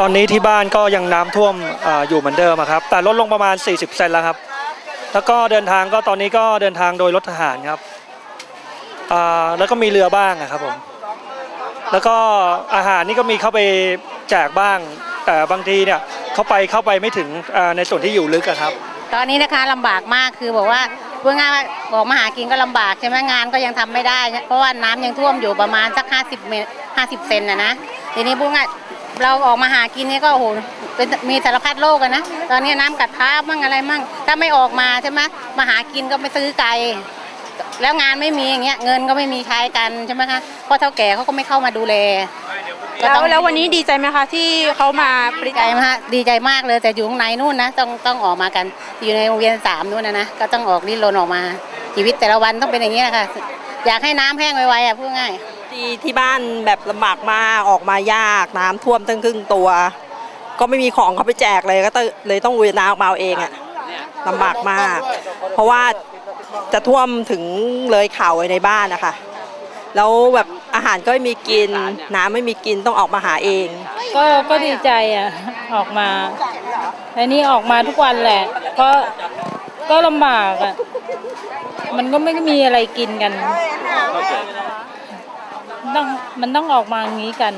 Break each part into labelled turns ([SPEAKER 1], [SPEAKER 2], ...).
[SPEAKER 1] ตอนนี้ที่บ้านก็ยังน้ำท่วมออยู่เหมือนเดิมครับ แต่ลดลงประมาณ 40เซนแล้วครับ แล้วก็เดินทางก็ตอนนี้ก็เดินทางโดยรถทหารครับแล้วก็มีเรือบ้างครับผมแล้วก็อาหารนี่ก็มีเข้าไปแจกบ้าง แต่บางทีเนี่ยเขาไปเข้าไปไม่ถึงในส่วนที่อยู่ลึกครับ
[SPEAKER 2] ตอนนี้นะคะลำบากมากคือบอกว่าเพูดง่ายๆว่าออกมาหากินก็ลำบากใช่ไหมงานก็ยังทำไม่ได้ เพราะว่าน้ำยังท่วมอยู่ประมาณสัก 50 เมตร50 เซนนะนะทีนี้พูดง่า เราออกมาหากินนี่ก็โอ้โหเป็นมีสารพัดโรคกันนะ ตอนนี้น้ำกัดเท้ามั่งอะไรมั่ง ถ้าไม่ออกมาใช่ไหมมาหากินก็ไปซื้อไก่แล้วงานไม่มีอย่างเงี้ยเงินก็ไม่มีใช้กันใช่ไหมคะเพราะเท่าแก่เขาก็ไม่เข้ามาดูแลก็
[SPEAKER 3] แล้
[SPEAKER 2] ต้
[SPEAKER 3] ว
[SPEAKER 2] อง
[SPEAKER 3] แล้ววันนี้ดีใจไหมคะที่เขามาบริ
[SPEAKER 2] ดีใจมากดีใจมากเลยแต่อยู่ข้างในนู่นนะต้องต้องออกมากันอยู่ในโรงเรียนสามนู่นนะนะก็ต้องออกดิ้นรนออกมาชีวิตแต่ละวันต้องเป็นอย่างนี้นะคะอยากให้น้ำแห้งไวๆอะพูดง่าย
[SPEAKER 4] ที่ที่บ้านแบบลำบากมากออกมายากน้ำท่วมตั้งครึ่งตัว ก็ไม่มีของเขาไปแจกเลยก็ต้องเลยต้องอุยน้ำออกมาเอาเองอะลำบากมาก เพราะว่าจะท่วมถึงเลยเข่าไว้ในบ้านนะคะแล้วแบบอาหารก็ไม่มีกินน้ำไม่มีกินต้องออกมาหาเอง
[SPEAKER 5] ก็ก็ดีใจอะออกมาแต่นี่ออกมาทุกวันแหละเพราะก็ลำบากอะมันก็ไม่ได้มีอะไรกินกันต้อง มันต้องออกมาอย่างนี้กัน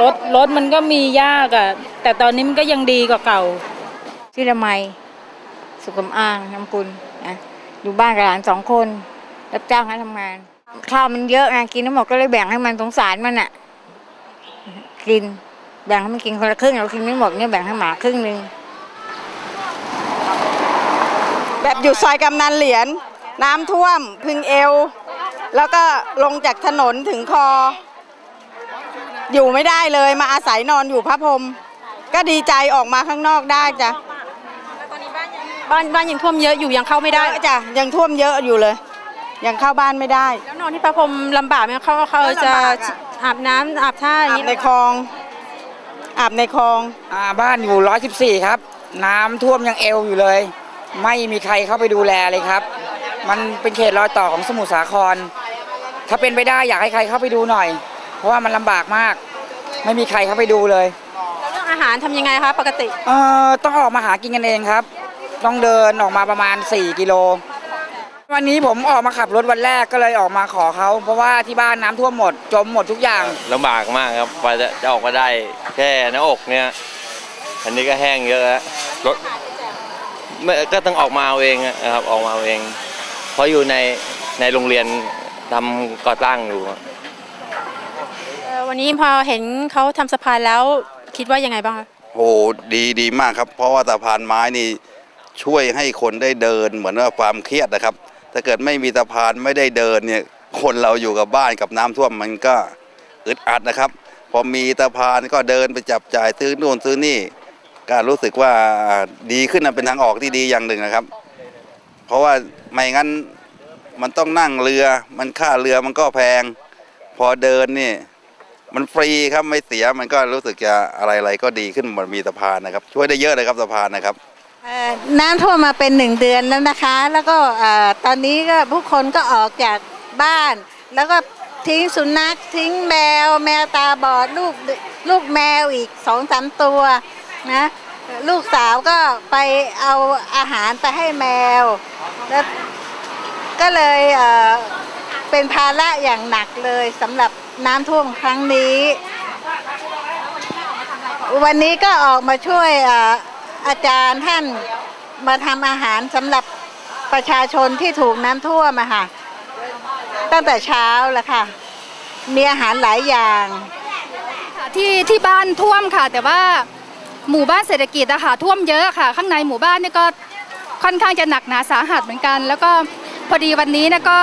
[SPEAKER 5] รถรถมันก็มียากอะ แต่ตอนนี้มันก็ยังดีกว่าเก่า
[SPEAKER 6] ชื่อละไมสุขสำอางนำกุลนะอยู่บ้านกับหลานสองคน รับจ้างให้ทำงาน ข้าวมันเยอะไงกินทั้งหมดก็เลยแบ่งให้มันสงสารมันอะ กินแบ่งให้มันกินคนละครึ่งเรากินไม่หมดเนี่ยแบ่งให้หมาครึ่งหนึ่ง
[SPEAKER 4] แบบอยู่ซอยกำนันเหรียญน้ำท่วม พึงเอว แล้วก็ลงจากถนนถึงคอ อยู่ไม่ได้เลยมาอาศัยนอนอยู่พระพรหมก็ดีใจออกมาข้างนอกได้จ้ะ
[SPEAKER 3] บ้านบ้านยังท่วมเยอะอยู่ยังเข้าไม่ได้
[SPEAKER 4] เยอะจ้ะยังท่วมเยอะอยู่เลย ยังเข้าบ้านไม่ได้
[SPEAKER 3] แล้วนอนที่พระพรหมลำบากไหมเขาเขา
[SPEAKER 4] ก็
[SPEAKER 3] จะ
[SPEAKER 4] ลำบากอะ
[SPEAKER 3] อาบน้ำอาบท่าอย่าง
[SPEAKER 4] อาบ
[SPEAKER 3] นี้
[SPEAKER 4] ในคลอง อาบในคลอง
[SPEAKER 7] อ่าบ้านอยู่114ครับ น้ำท่วมยังเอวอยู่เลย ไม่มีใครเข้าไปดูแลเลยครับ มันเป็นเขตรอยต่อของสมุทรสาคร ถ้าเป็นไปได้อยากให้ใครเข้าไปดูหน่อย เพราะว่ามันลำบากมาก ไม่มีใครเข้าไปดูเลย
[SPEAKER 3] แล้วเรื่องอาหารทำยังไงคะปกติ
[SPEAKER 7] เอ่อต้องออกมาหากินกันเองครับ ต้องเดินออกมาประมาณ 4 กิโล วันนี้ผมออกมาขับรถวันแรกก็เลยออกมาขอเขา เพราะว่าที่บ้านน้ำท่วมหมด จมหมดทุกอย่าง
[SPEAKER 8] ลำบากมากครับกว่าจะจะออกมาได้แค่หน้าอกเนี่ยอันนี้ก็แห้งเยอะแล้วรถไม่ก็ต้องออกมาเอาเองอะครับออกมาเอาเองเพราะอยู่ในในโรงเรียน ทำก่อสร้างอยู่
[SPEAKER 3] เอ่อวันนี้พอเห็นเขาทำสะพานแล้วคิดว่ายังไงบ้างคะ
[SPEAKER 9] โอ้ดีดีมากครับ เพราะว่าสะพานไม้นี่ช่วยให้คนได้เดินเหมือนว่าความเครียดนะครับ ถ้าเกิดไม่มีสะพานไม่ได้เดินเนี่ยคนเราอยู่กับบ้านกับน้ำท่วมมันก็อึดอัดนะครับ พอมีสะพานก็เดินไปจับจ่ายซื้อนู่นซื้อนี่ก็รู้สึกว่าดีขึ้นนะเป็นทางออกที่ดีอย่างหนึ่งนะครับ เพราะว่าไม่งั้น มันต้องนั่งเรือ มันค่าเรือมันก็แพง พอเดินนี่ มันฟรีครับไม่เสียมันก็รู้สึกจะอะไรๆก็ดีขึ้นมันมีสะพานนะครับ ช่วยได้เยอะเลยครับสะพานนะครับ
[SPEAKER 10] น้ำท่วมมาเป็นหนึ่งเดือนแล้วนะคะ แล้วก็ตอนนี้ก็ผู้คนก็ออกจากบ้าน แล้วก็ทิ้งสุนัขทิ้งแมว แมวตาบอดลูกลูกแมวอีกสองสามตัวนะลูกสาวก็ไปเอาอาหารไปให้แมวแล้ว ก็เลยเป็นภาระอย่างหนักเลยสำหรับน้ำท่วมครั้งนี้ วันนี้ก็ออกมาช่วยอาจารย์ท่านมาทำอาหารสำหรับประชาชนที่ถูกน้ำท่วมค่ะ ตั้งแต่เช้าแล้วค่ะ มีอาหารหลายอย่าง
[SPEAKER 11] ที่ที่บ้านท่วมค่ะ แต่ว่าหมู่บ้านเศรษฐกิจอะค่ะท่วมเยอะค่ะ ข้างในหมู่บ้านเนี่ยก็ค่อนข้างจะหนักหนาสาหัสเหมือนกัน แล้วก็ พอดีวันนี้นะก็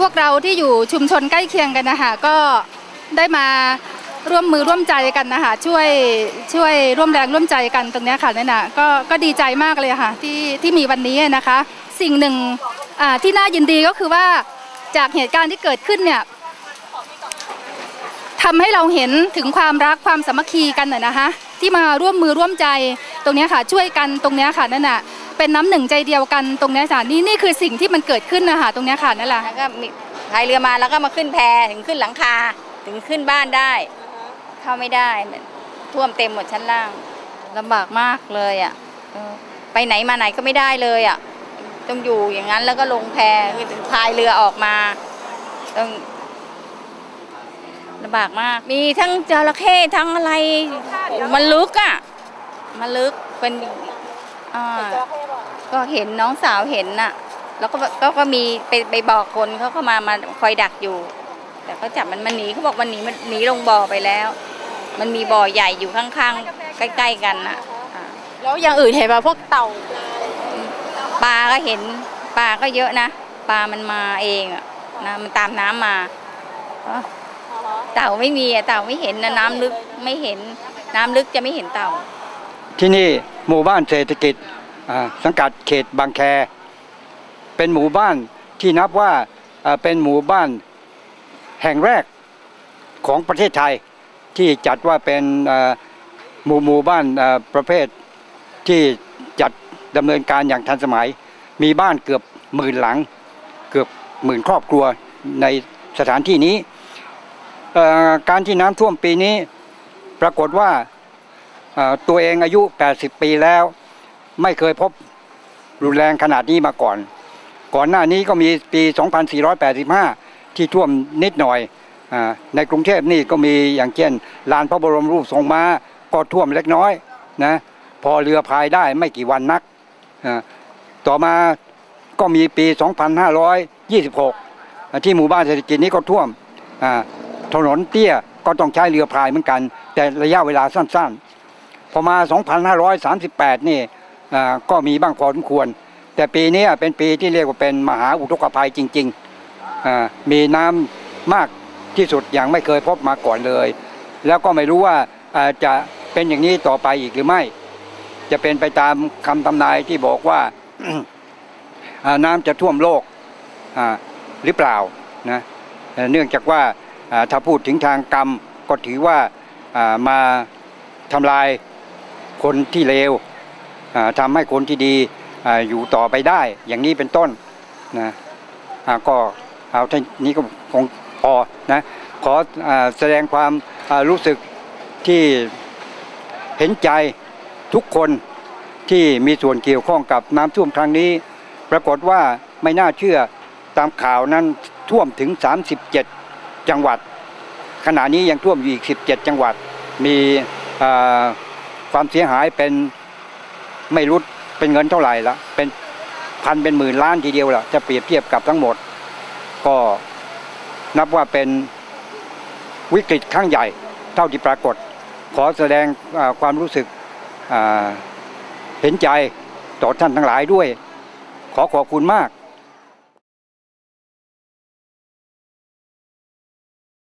[SPEAKER 11] พวกเราที่อยู่ชุมชนใกล้เคียงกันนะคะก็ได้มาร่วมมือร่วมใจกันนะคะช่วยช่วยร่วมแรงร่วมใจกันตรงนี้ค่ะนั่นน่ะก็ก็ดีใจมากเลยค่ะที่ที่มีวันนี้นะคะ สิ่งหนึ่งที่น่ายินดีก็คือว่าจากเหตุการณ์ที่เกิดขึ้นเนี่ยทำให้เราเห็นถึงความรักความสามัคคีกันน่ะนะคะที่มาร่วมมือร่วมใจตรงนี้ค่ะช่วยกันตรงนี้ค่ะนั่นน่ะ เป็นน้ำหนึ่งใจเดียวกันตรงเนี้ยค่ะนี่นี่คือสิ่งที่มันเกิดขึ้นนะคะตรงเนี้ยค่ะนั่นแหละ
[SPEAKER 2] แล้วก็มีพายเรือมาแล้วก็มาขึ้นแพถึงขึ้นหลังคาถึงขึ้นบ้านได้ เข้าไม่ได้
[SPEAKER 6] ท่วมเต็มหมดชั้นล่างลำบากมากเลยอะเออไปไหนมาไหนก็ไม่ได้เลยอะต้องอยู่อย่างนั้นแล้วก็ลงแพคือพายเรือออกมาต้องลำบากมาก มีทั้งจระเข้ทั้งอะไรมันลึกอะมันลึกเป็นอ่า ก็เห็นน้องสาวเห็นน่ะ แล้วก็ก็ก็มีไปไปบอกคนเขาก็มามาคอยดักอยู่ แต่เขาจับมันมันหนีเขาบอกมันหนีมันหนีลงบ่อไปแล้ว มันมีบ่อใหญ่อยู่ข้างๆ ใกล้ๆกันน่ะอ่า
[SPEAKER 3] แล้วอย่างอื่นเห็นป่ะพวกเต่า
[SPEAKER 6] ปลาก็เห็นปลาก็เยอะนะปลามันมาเองอะนะมันตามน้ำมาอ๋อเต่าไม่มีอะเต่าไม่เห็นนะน้ำลึกไม่เห็น น้ำลึกจะไม่เห็นเต่า
[SPEAKER 12] ที่นี่หมู่บ้านเศรษฐกิจอ่า สังกัดเขตบางแค เป็นหมู่บ้านที่นับว่าเป็นหมู่บ้านแห่งแรกของประเทศไทยที่จัดว่าเป็นหมู่หมู่บ้านประเภทที่จัดดำเนินการอย่างทันสมัย มีบ้านเกือบหมื่นหลัง เกือบหมื่นครอบครัวในสถานที่นี้ การที่น้ำท่วมปีนี้ปรากฏว่าตัวเองอายุ 80 ปีแล้ว ไม่เคยพบรุนแรงขนาดนี้มาก่อน ก่อนหน้านี้ก็มีปี 2485 ที่ท่วมนิดหน่อยอาในกรุงเทพนี่ก็มีอย่างเช่นลานพระบรมรูปทรงม้าก็ท่วมเล็กน้อยนะพอเรือพายได้ไม่กี่วันนักอ่าต่อมาก็มีปี 2526 ที่หมู่บ้านเศรษฐกิจนี้ก็ท่วมอ่าถนนเตี้ยก็ต้องใช้เรือพายเหมือนกัน แต่ระยะเวลาสั้นๆ พอมา 2538 นี่อ่า ก็มีบ้างพอสมควร แต่ปีนี้เป็นปีที่เรียกว่าเป็นมหาอุทกภัยจริงๆอ่ามีน้ำมากที่สุดอย่างไม่เคยพบมาก่อนเลย แล้วก็ไม่รู้ว่าอ่าจะเป็นอย่างนี้ต่อไปอีกหรือไม่ จะเป็นไปตามคำทำนายที่บอกว่าน้ำจะท่วมโลกอ่าหรือเปล่านะเนื่องจากว่าอ่าถ้าพูดถึงทางกรรมก็ถือว่าอ่ามาทำลายคนที่เลว อ่าทำให้คนที่ดีออยู่ต่อไปได้ อย่างนี้เป็นต้นนะก็เอาท่านี้ก็คงพอนะขออแสดงความรู้สึกที่เห็นใจทุกคนที่มีส่วนเกี่ยวข้องกับน้ำท่วมครั้งนี้ ปรากฏว่าไม่น่าเชื่อตามข่าวนั้นท่วมถึง 37 จังหวัด ขณะนี้ยังท่วมอยู่อีก 17 จังหวัด มีความเสียหายเป็น ไม่รู้เป็นเงินเท่าไหร่ละเป็นพันเป็นหมื่นล้านทีเดียวละจะเปรียบเทียบกับทั้งหมด ก็นับว่าเป็นวิกฤตครั้งใหญ่เท่าที่ปรากฏ ขอแสดงความรู้สึกเห็นใจต่อท่านทั้งหลายด้วย ขอขอบคุณมาก